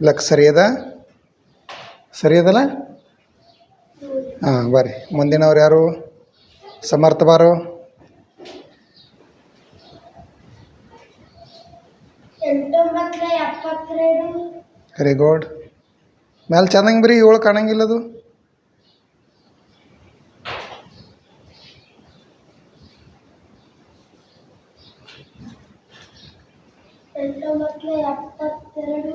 Luck ಸರಿ ಅದ ಸರಿ ಅದಲ್ಲ ಹಾಂ ಬರ್ರಿ. ಮುಂದಿನವ್ರು ಯಾರು? ಸಮರ್ಥ ಬಾರು? ವೆರಿ ಗುಡ್ ಮ್ಯಾಲೆ ಚೆನ್ನಾಗಿ ಬರೀ ಏಳು ಕಾಣಂಗಿಲ್ಲ ಅದು. ಎಂಟೊಂಬತ್ತು ಎಪ್ಪತ್ತೆರಡು.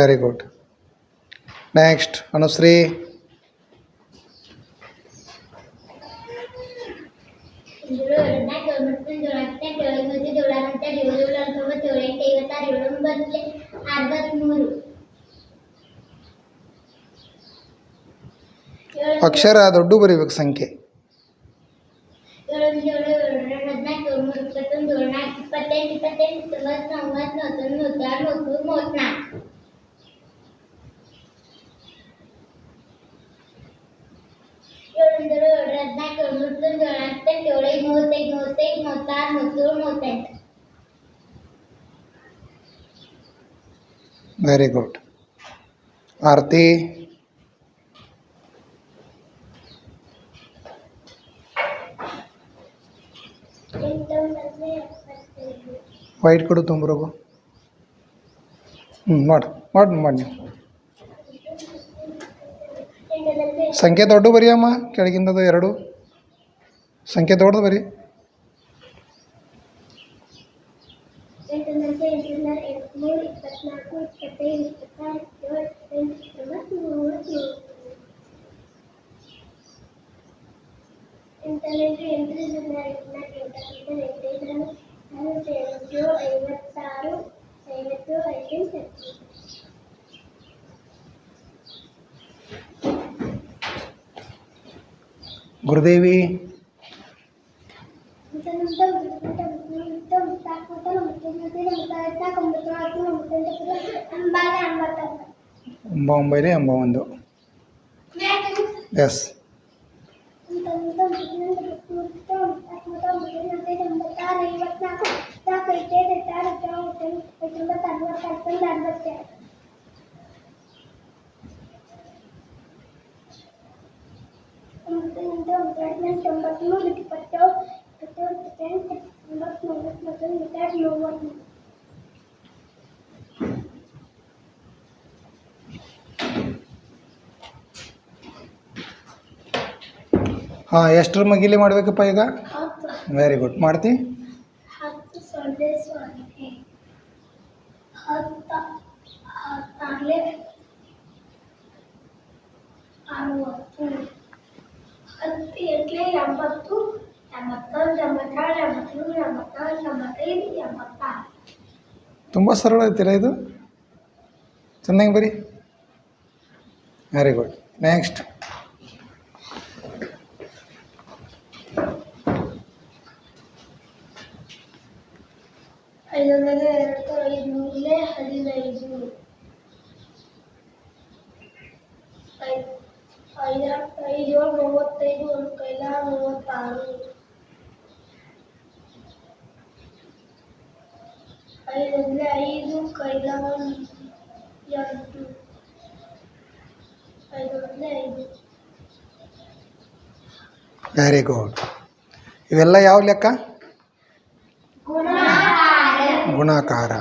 ಎಂಟೆರಡು ಎಂಟುನೂರು ಎಂಟಾರು ಎಂಟೈದು ಎಂಟಾರು ನಲವತ್ತೆಂಟು ನಲವತ್ತು ಐವತ್ತು ಐವತ್ತೊಂದು ಐವತ್ತೆರಡು ಐವತ್ತ್ಮೂರು ಐವತ್ತ್ನಾಲ್ಕು ಐವತ್ತೈದು ಎಂಟೊಂದು ಎಂಟು ಎಂಟೆರಡು ಎಂಟುನೂರು ಎಂಟ್ನಾಲ್ಕು ಎಂಟೈದು ಅರವತ್ತು ಎಂಟಾರು ಎಂಟೇಳು ಐವತ್ತಾರು ಐವತ್ತಾರು ಐವತ್ತೇಳು ಐವತ್ತೆಂಟು ಐವತ್ತೊಂಬತ್ತು ಅರವತ್ತು ಅರವತ್ತೊಂದು ವೆರಿ ಗುಡ್ ನೆಕ್ಸ್ಟ್ ಅನುಶ್ರೀ ಏಳು ಹದಿನಾಲ್ಕು ಒಂಬತ್ತು ಹದಿನೆಂಟು ಹತ್ತೊಂಬತ್ತು ಏಳು ಹನ್ನೆರಡು ಏಳು ಹತ್ತೊಂಬತ್ತು ಏಳು ಎಂಟು ಐವತ್ತಾರು ಏಳು ಒಂಬತ್ತು ಅರವತ್ತ್ಮೂರು ಏಳು ಅಕ್ಷರ ದೊಡ್ಡ ಬರೀಬೇಕು ಸಂಖ್ಯೆ ಏಳು ಏಳು ಏಳು ಎರಡು ಹದಿನಾಲ್ಕು ಏಳು ಮೂರು ಇಪ್ಪತ್ತೊಂದು ಏಳು ನಾಲ್ಕು ಇಪ್ಪತ್ತೆಂಟು ಇಪ್ಪತ್ತೆಂಟು ತೊಂಬತ್ತು ಒಂಬತ್ತು ನೂತ್ತೊಂದು ನೂತ್ತಾರು ನೂತ್ಮೂರು ಮೂವತ್ತ್ನಾಲ್ಕು ಏಳು ಮೂವತ್ತೊಂದು ಏಳು ಹತ್ತೆಂಟು ಏಳು ಐದು ಮೂವತ್ತೈದು ಮೂವತ್ತೈದು, ಮೂವತ್ತಾರು, ಮೂವತ್ತೇಳು ವೆರಿ ಗುಡ್ ಆರತಿ. ವೈಟ್ ಕೊಡು ತೊಂಬರೋಗು ಹ್ಞೂ ಮಾಡಿ ಮಾಡಿ ಮಾಡಿ. ನೀವು ಸಂಖ್ಯೆ ದೊಡ್ಡ ಬರೀಯಮ್ಮ, ಕೆಳಗಿಂದದು ಎರಡು. ಸಂಖ್ಯೆ ದೊಡ್ಡದು ಬರೀ ಎಂಟೊಂಬತ್ತು ಒಂಬೈಲಿ ಎಂಬ ಒಂದು ಎಸ್ ಒಂಬತ್ತು ಎಂಟು ಒಂಬತ್ತು ಎಂಟು ಒಂಬತ್ತು ನೂರ ಇಪ್ಪತ್ತು ಹಾಂ ಎಷ್ಟರ ಮಗಿಲಿ ಮಾಡಬೇಕಪ್ಪ ಈಗ ವೆರಿ ಗುಡ್ ಮಾಡ್ತಿ ಹತ್ತು ಸೊನ್ನೆ ಎಂಬತ್ತು ತುಂಬ ಸರಳ ಐತಿಲ್ಲ ಇದು? ಚೆನ್ನಾಗಿ ಬರಿ. ವೆರಿ ಗುಡ್ ನೆಕ್ಸ್ಟ್ ಐದೊಂದಲೇ ಎರಡು ಐದುನೂರಲೇ ಹದಿನೈದು. ಐದು ಐದು ಐದು ಏಳು ಮೂವತ್ತೈದು ಒಂದು ಕೈಲ ಮೂವತ್ತಾರು. ಐದೊಂದಲೇ ಐದು ಎಂಟು ಐದು ವೆರಿ ಗುಡ್ ಇವೆಲ್ಲ ಯಾವ ಲೆಕ್ಕ? ಗುಣಾಕಾರ.